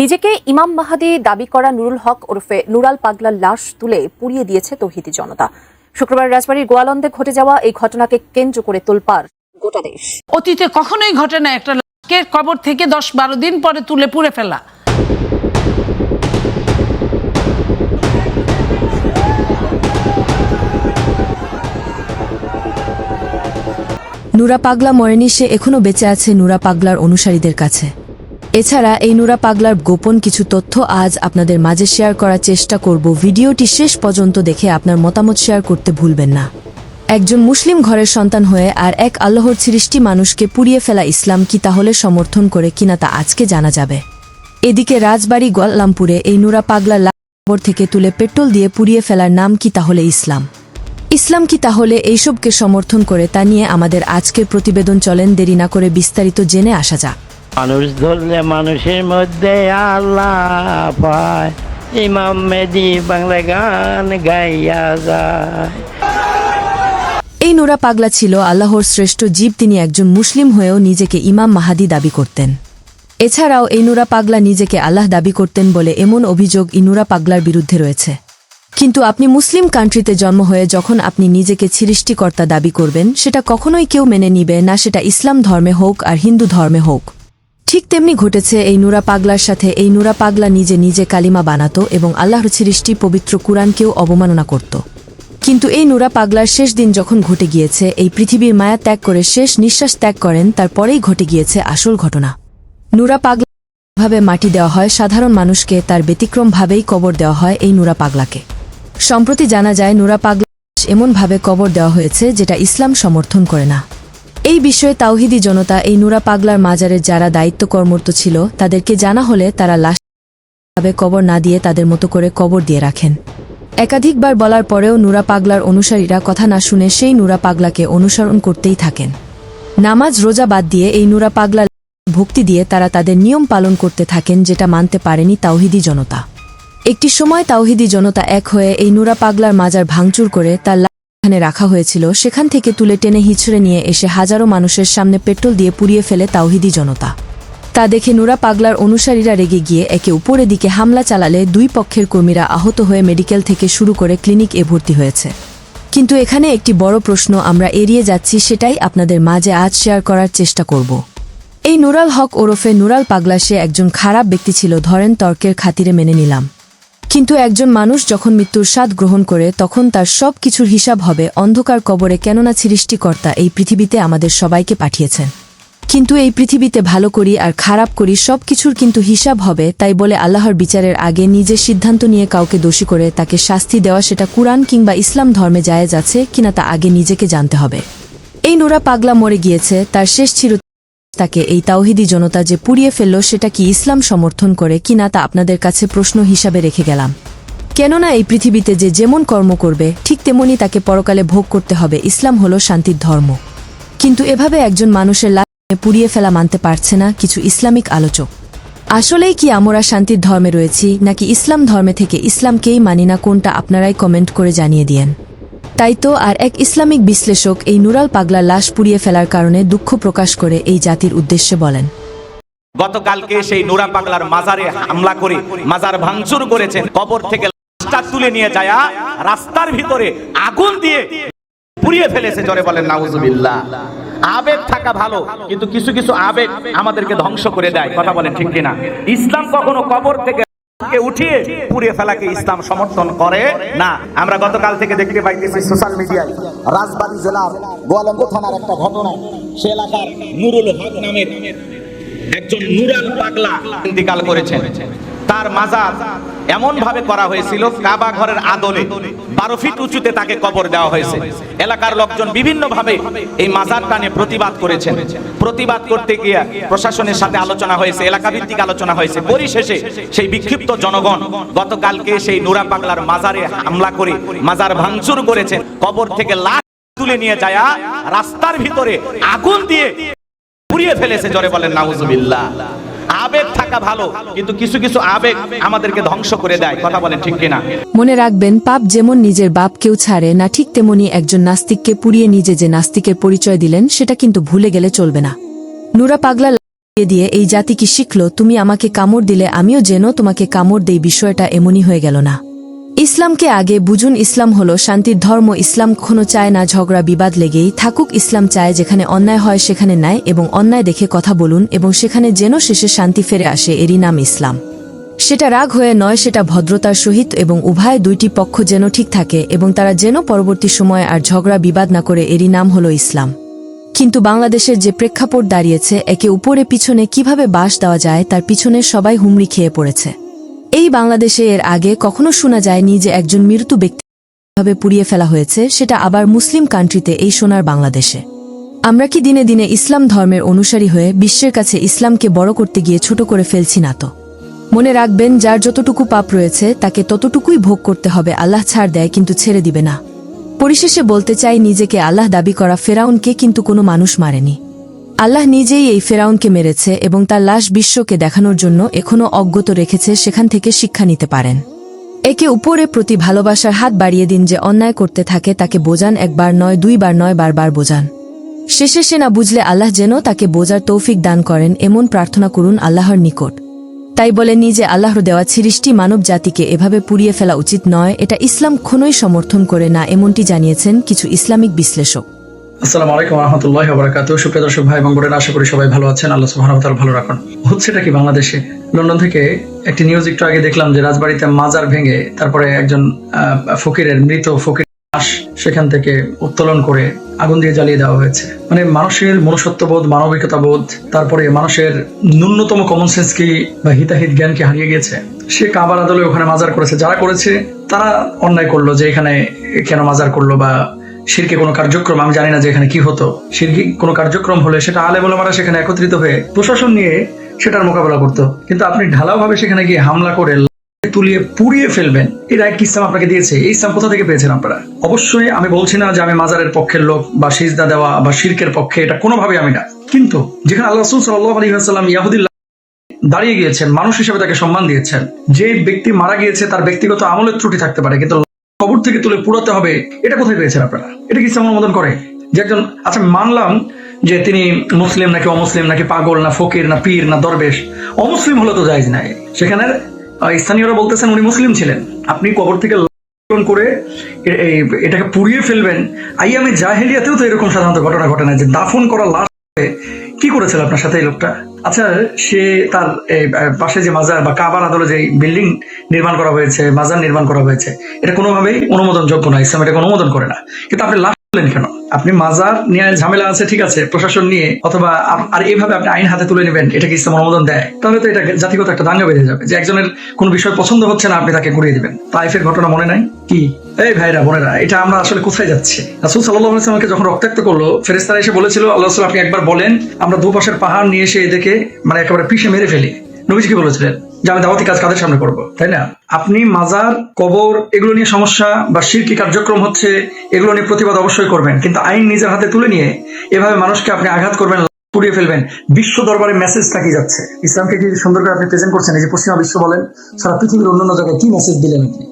নিজেকে ইমাম মাহাদি দাবি করা নুরুল হক ওরফে নুরাল পাগলার লাশ তুলে পুড়িয়ে দিয়েছে তৌহিদি জনতা। শুক্রবার রাজবাড়ির গোয়ালন্দে ঘটে যাওয়া এই ঘটনাকে কেন্দ্র করে তোলপার গোটা দেশ। অতীতে কখনোই ঘটে না একটা লাশকে কবর থেকে দশ বারো দিন পরে তুলে পুড়ে ফেলা। নুরা পাগলা মরেনি সে এখনও বেঁচে আছে নুরা পাগলার অনুসারীদের কাছে। এছাড়া এই নুরা পাগলার গোপন কিছু তথ্য আজ আপনাদের মাঝে শেয়ার করার চেষ্টা করব। ভিডিওটি শেষ পর্যন্ত দেখে আপনার মতামত শেয়ার করতে ভুলবেন না। একজন মুসলিম ঘরের সন্তান হয়ে আর এক আল্লাহর সৃষ্টি মানুষকে পুড়িয়ে ফেলা ইসলাম কি তাহলে সমর্থন করে কিনা তা আজকে জানা যাবে। এদিকে রাজবাড়ি গোয়াল্লামপুরে এই নুরা পাগলা লাশ কবর থেকে তুলে পেট্রোল দিয়ে পুড়িয়ে ফেলার নাম কি তাহলে ইসলাম? ইসলাম কি তাহলে এইসবকে সমর্থন করে তা নিয়ে আমাদের আজকের প্রতিবেদন চলেন দেরি না করে বিস্তারিত জেনে আসা যাক। মানুষ ধরলে মানুষের মধ্যে আল্লাহ পায় ইমাম মেদি বাংলা গান গাইয়া যায়। এই নোরা পাগলা ছিল আল্লাহর শ্রেষ্ঠ জীব, তিনি একজন মুসলিম হয়েও নিজেকে ইমাম মাহাদি দাবি করতেন। এছাড়াও এই নুরা পাগলা নিজেকে আল্লাহ দাবি করতেন বলে এমন অভিযোগ ইনুরা পাগলার বিরুদ্ধে রয়েছে। কিন্তু আপনি মুসলিম কান্ট্রিতে জন্ম হয়ে যখন আপনি নিজেকে সৃষ্টিকর্তা দাবি করবেন, সেটা কখনোই কেউ মেনে নিবে না, সেটা ইসলাম ধর্মে হোক আর হিন্দু ধর্মে হোক। ঠিক তেমনি ঘটেছে, এই নুরা পাগলার সাথে, এই নুরা পাগলা নিজে নিজে কালিমা বানাতো এবং আল্লাহর সৃষ্টি পবিত্র কুরআনকেও অবমাননা করত। কিন্তু এই নুরা পাগলার শেষ দিন যখন ঘটে গিয়েছে, এই পৃথিবীর মায়া ত্যাগ করে শেষ নিঃশ্বাস ত্যাগ করেন, তারপরেই ঘটে গিয়েছে আসল ঘটনা। নুরা পাগলা ভাবে মাটি দেওয়া হয়, সাধারণ মানুষকে তার ব্যতিক্রমভাবেই কবর দেওয়া হয় এই নুরা পাগলাকে। সম্প্রতি জানা যায়, নুরা পাগলা এমনভাবে কবর দেওয়া হয়েছে, যেটা ইসলাম সমর্থন করে না। এই বিষয়ে তাওহিদি জনতা এই নুরা পাগলার মাজারের যারা দায়িত্ব কর্মরত ছিল, তাদেরকে জানা হলে তারা লাশ ভাবে কবর না দিয়ে তাদের মতো করে কবর দিয়ে রাখেন। একাধিকবার বলার পরেও নুরা পাগলার অনুসারীরা কথা না শুনে সেই নুরা পাগলাকে অনুসরণ করতেই থাকেন। নামাজ রোজা বাদ দিয়ে এই নুরা পাগলা ভক্তি দিয়ে তারা তাদের নিয়ম পালন করতে থাকেন যেটা মানতে পারেনি তাওহিদি জনতা। একটি সময় তাওহিদি জনতা এক হয়ে এই নুরা পাগলার মাজার ভাঙচুর করে তার যেখানে রাখা হয়েছিল, সেখান থেকে তুলে টেনে হিচড়ে নিয়ে এসে হাজারো মানুষের সামনে পেট্রোল দিয়ে পুড়িয়ে ফেলে তাওহিদি জনতা। তা দেখে নুরা পাগলার অনুসারীরা রেগে গিয়ে একে উপরে দিকে হামলা চালালে দুই পক্ষের কর্মীরা আহত হয়ে মেডিকেল থেকে শুরু করে ক্লিনিক এ ভর্তি হয়েছে। কিন্তু এখানে একটি বড় প্রশ্ন আমরা এড়িয়ে যাচ্ছি, সেটাই আপনাদের মাঝে আজ শেয়ার করার চেষ্টা করব। এই নুরাল হক ওরফে নুরাল পাগলা সে একজন খারাপ ব্যক্তি ছিল, ধরেন তর্কের খাতিরে মেনে নিলাম। কিন্তু একজন মানুষ যখন মৃত্যুর স্বাদ গ্রহণ করে, তখন তার সব কিছুর হিসাব হবে অন্ধকার কবরে কেননা সৃষ্টিকর্তা এই পৃথিবীতে আমাদের সবাইকে পাঠিয়েছেন। কিন্তু এই পৃথিবীতে ভালো করি আর খারাপ করি সব কিছুর কিন্তু হিসাব হবে, তাই বলে আল্লাহর বিচারের আগে নিজের সিদ্ধান্ত নিয়ে কাউকে দোষী করে তাকে শাস্তি দেওয়া সেটা কুরআন কিংবা ইসলাম ধর্মে যায় আছে কিনা তা আগে নিজেকে জানতে হবে। এই নোরা পাগলা মরে গিয়েছে, তার শেষ ছিল তাকে এই তাওহিদি জনতা যে পুড়িয়ে ফেলল, সেটা কি ইসলাম সমর্থন করে কিনা তা আপনাদের কাছে প্রশ্ন হিসাবে রেখে গেলাম। কেননা এই পৃথিবীতে যে যেমন কর্ম করবে, ঠিক তেমনি তাকে পরকালে ভোগ করতে হবে। ইসলাম হল শান্তির ধর্ম। কিন্তু এভাবে একজন মানুষের লাশ পুড়িয়ে ফেলা মানতে পারছে না কিছু ইসলামিক আলোচক। আসলেই কি আমরা শান্তির ধর্মে রয়েছি, নাকি ইসলাম ধর্মে থেকে ইসলামকেই মানি না, কোনটা আপনারাই কমেন্ট করে জানিয়ে দিয়েন। তাই তো আর এক ইসলামিক বিশ্লেষক এই নুরাল পাগলা লাশ পুড়িয়ে ফেলার কারণে দুঃখ প্রকাশ করে এই জাতির উদ্দেশ্যে বলেন। গতকালকে সেই নোরা পাগলার মাজারে হামলা করে, মাজার ভাঙচুর করেছেন। কবর থেকে লাশটা তুলে নিয়ে যায়, রাস্তার ভিতরে আগুন দিয়ে পুড়িয়ে ফেলেছে, জোরে বলেন, নাউজুবিল্লাহ। আবেগ থাকা ভালো, কিন্তু কিছু কিছু আবেগ আমাদেরকে ধ্বংস করে দেয়। কথা বলেন ঠিক কিনা? ইসলাম কখনো কবর থেকে উঠিয়ে পুড়িয়ে ফেলাকে ইসলাম সমর্থন করে? না, আমরা গতকাল থেকে দেখতে পাইতেছি সোশ্যাল মিডিয়ায় রাজবাড়ী জেলার গোয়ালন্দ থানার একটা ঘটনা। সে এলাকার নুরুল হক নামের একজন নুরাল পাগলা ইন্তিকাল করেছেন। তার মাজার এমন ভাবে করা হয়েছিল, কাবা ঘরের আদলে, বারো ফিট উঁচুতে তাকে কবর দেওয়া হয়েছে। এলাকার লোকজন বিভিন্ন ভাবে এই মাজারটা নিয়ে প্রতিবাদ করেছেন। প্রতিবাদ করতে গিয়ে প্রশাসনের সাথে আলোচনা হয়েছে এলাকা ভিত্তিক আলোচনা হয়েছে। পরিশেষে সেই বিক্ষিপ্ত জনগণ গতকালকে সেই নুরা পাগলার মাজারে হামলা করে মাজার ভাঙচুর করেছেন। কবর থেকে লাশ তুলে নিয়ে যায় রাস্তার ভিতরে আগুন দিয়ে পুড়িয়ে ফেলেছে, জরে বলেন, নাউজুবিল্লাহ। আবেগ থাকা ভালো, কিন্তু কিছু কিছু আবেগ আমাদেরকে ধ্বংস করে দেয়। কথা বলেন ঠিক কিনা? মনে রাখবেন, পাপ যেমন নিজের বাপ কেউ ছাড়ে না, ঠিক তেমনি একজন নাস্তিককে পুড়িয়ে নিজে যে নাস্তিকের পরিচয় দিলেন, সেটা কিন্তু ভুলে গেলে চলবে না। নুরা পাগলা দিয়ে, এই জাতি কি শিখল? তুমি আমাকে কামড় দিলে, আমিও যেন তোমাকে কামড় দেই, বিষয়টা এমনই হয়ে গেল না। ইসলামকে আগে বুঝুন, ইসলাম হলো শান্তির ধর্ম, ইসলাম কখনো চায় না, ঝগড়া, বিবাদ লেগেই থাকুক, ইসলাম চায় যেখানে অন্যায় হয় সেখানে ন্যায় এবং অন্যায় দেখে কথা বলুন এবং সেখানে যেন শেষে শান্তি ফেরে আসে, এরই নাম ইসলাম। সেটা রাগ হয়ে নয়, সেটা ভদ্রতার সহিত এবং উভয় দুইটি পক্ষ যেন ঠিক থাকে এবং তারা যেন পরবর্তী সময়ে আর ঝগড়া, বিবাদ না করে, এরই নাম হলো ইসলাম। কিন্তু বাংলাদেশের যে প্রেক্ষাপট দাঁড়িয়েছে, একে উপরে পিছনে কীভাবে বাস দেওয়া যায়, তার পিছনে সবাই হুমড়ি খেয়ে পড়েছে। এই বাংলাদেশে এর আগে কখনো শোনা যায়নি যে একজন মৃত্যু ব্যক্তি ভাবে পুড়িয়ে ফেলা হয়েছে, সেটা আবার মুসলিম কান্ট্রিতে এই সোনার বাংলাদেশে। আমরা কি দিনে দিনে ইসলাম ধর্মের অনুসারী হয়ে বিশ্বের কাছে ইসলামকে বড় করতে গিয়ে ছোট করে ফেলছি না তো? মনে রাখবেন, যার যতটুকু পাপ রয়েছে, তাকে ততটুকুই ভোগ করতে হবে, আল্লাহ ছাড় দেয় কিন্তু ছেড়ে দিবে না। পরিশেষে বলতে চাই, নিজেকে আল্লাহ দাবি করা ফেরাউনকে কিন্তু কোনো মানুষ মারেনি। আল্লাহ নিজেই এই ফেরাউনকে মেরেছে এবং তার লাশ বিশ্বকে দেখানোর জন্য এখনও অজ্ঞত রেখেছে সেখান থেকে শিক্ষা নিতে পারেন। একে উপরে প্রতি ভালোবাসার হাত বাড়িয়ে দিন যে অন্যায় করতে থাকে তাকে বোঝান একবার নয়, দুইবার নয়, বারবার বোঝান। শেষে সে না বুঝলে আল্লাহ যেন তাকে বোঝার তৌফিক দান করেন, এমন প্রার্থনা করুন আল্লাহর নিকট। তাই বলে নিজে আল্লাহর দেওয়া সৃষ্টি মানব জাতিকে এভাবে পুড়িয়ে ফেলা উচিত নয়, এটা ইসলাম ক্ষণই সমর্থন করে না, এমনটি জানিয়েছেন কিছু ইসলামিক বিশ্লেষক। আসসালামু আলাইকুম রহমতুল্লাহ বরাকাত সুপ্রিয় দর্শক ভাই এবং বোনেরা, আশা করি সবাই ভালো আছেন। আল্লাহ সুবহানাহু ওয়া ভালো রাখুন। হচ্ছেটা কি বাংলাদেশে? লন্ডন থেকে একটি নিউজ একটু আগে দেখলাম যে রাজবাড়িতে মাজার ভেঙে তারপরে একজন ফকিরের মৃত ফকির সেখান থেকে উত্তোলন করে আগুন দিয়ে জ্বালিয়ে দেওয়া হয়েছে। মানে মানুষের মনুষ্যত্ববোধ মানবিকতা বোধ তারপরে মানুষের ন্যূনতম কমন সেন্স কি বা হিতাহিত জ্ঞান কি হারিয়ে গেছে সে কাবার আদলে ওখানে মাজার করেছে। যারা করেছে, তারা অন্যায় করল যে এখানে কেন মাজার করল বা শিরকে কোনো কার্যক্রম, আমি জানি না যে এখানে কি হতো। শিরকি কোনো কার্যক্রম হলে সেটা আলে বলে সেখানে একত্রিত হয়ে প্রশাসন নিয়ে সেটার মোকাবেলা করতো। কিন্তু আপনি ঢালাও ভাবে সেখানে গিয়ে হামলা করে তুলিয়ে পুড়িয়ে ফেলবেন এই রাইট কি ইসলাম আপনাকে দিয়েছে। এই ইসলাম কোথা থেকে পেয়েছেন আপনারা? অবশ্যই আমি বলছি না যে আমি মাজারের পক্ষের লোক বা সিজদা দেওয়া বা শিরকের পক্ষে, এটা কোনোভাবে আমি না। কিন্তু যেখানে আল্লাহ রসুল সাল্লাহ আলী আসাল্লাম ইয়াহুদিল্লাহ দাঁড়িয়ে গিয়েছেন, মানুষ হিসেবে তাকে সম্মান দিয়েছেন। যে ব্যক্তি মারা গিয়েছে, তার ব্যক্তিগত আমলের ত্রুটি থাকতে পারে, কিন্তু কবর থেকে তুলে পুরাতে হবে, এটা কোথায় পেয়েছেন আপনারা? এটা কি ইসলাম অনুমোদন করে? যে একজন আচ্ছা মানলাম যে তিনি মুসলিম নাকি অমুসলিম, নাকি পাগল, না ফকির, না পীর, না দরবেশ। অমুসলিম হলে তো জায়জ নাই। সেখানে স্থানীয়রা বলতেছেন উনি মুসলিম ছিলেন। আপনি কবর থেকে করে এটাকে পুড়িয়ে ফেলবেন। আই আমি জাহেলিয়াতেও তো এরকম সাধারণত ঘটনা ঘটে না, যে দাফন করা লাশ কি করেছিল আপনার সাথে এই লোকটা? আচ্ছা সে তার পাশে যে মাজার বা কাবার আদলে যে বিল্ডিং নির্মাণ করা হয়েছে মাজার নির্মাণ করা হয়েছে এটা কোনোভাবেই অনুমোদন যোগ্য না ইসলাম এটাকে অনুমোদন করে না। কিন্তু আপনি লাশ তুললেন কেন? আপনি মাজার নিয়ে ঝামেলা আছে ঠিক আছে প্রশাসন নিয়ে অথবা আর এইভাবে আপনি আইন হাতে তুলে নেবেন এটা কি ইসলাম অনুমোদন দেয় তাহলে তো এটা জাতিগত একটা দাঙ্গা বেঁধে যাবে যে একজনের কোনো বিষয় পছন্দ হচ্ছে না আপনি তাকে করিয়ে দিবেন। তাইফের ঘটনা মনে নাই? কি? এই ভাইরা বোনেরা এটা আমরা আসলে কোথায় যাচ্ছি? রাসুল সাল্লাহ সাল্লামকে যখন রক্তাক্ত করল ফেরেস্তারা এসে বলেছিল আল্লাহ আপনি একবার বলেন আমরা দুপাশের পাহাড় নিয়ে এসে এদেরকে মানে একেবারে পিষে মেরে ফেলি। নবীজিকে বলেছিলেন যে, আমি দাওয়াতি কাজ কাদের সামনে করব? তাই না? আপনি মাজার, কবর, এগুলো নিয়ে সমস্যা বা শিরকি কার্যক্রম হচ্ছে, এগুলো নিয়ে প্রতিবাদ অবশ্যই করবেন। কিন্তু আইন নিজের হাতে তুলে নিয়ে এভাবে মানুষকে আপনি আঘাত করবেন, পুড়িয়ে ফেলবেন। বিশ্ব দরবারে মেসেজটা কি যাচ্ছে। ইসলামকে কি সুন্দর করে আপনি প্রেজেন্ট করছেন? এই যে পশ্চিমা বিশ্ব বলেন, সারা পৃথিবীর অন্যান্য জায়গায় কি মেসেজ দিলেন আপনি?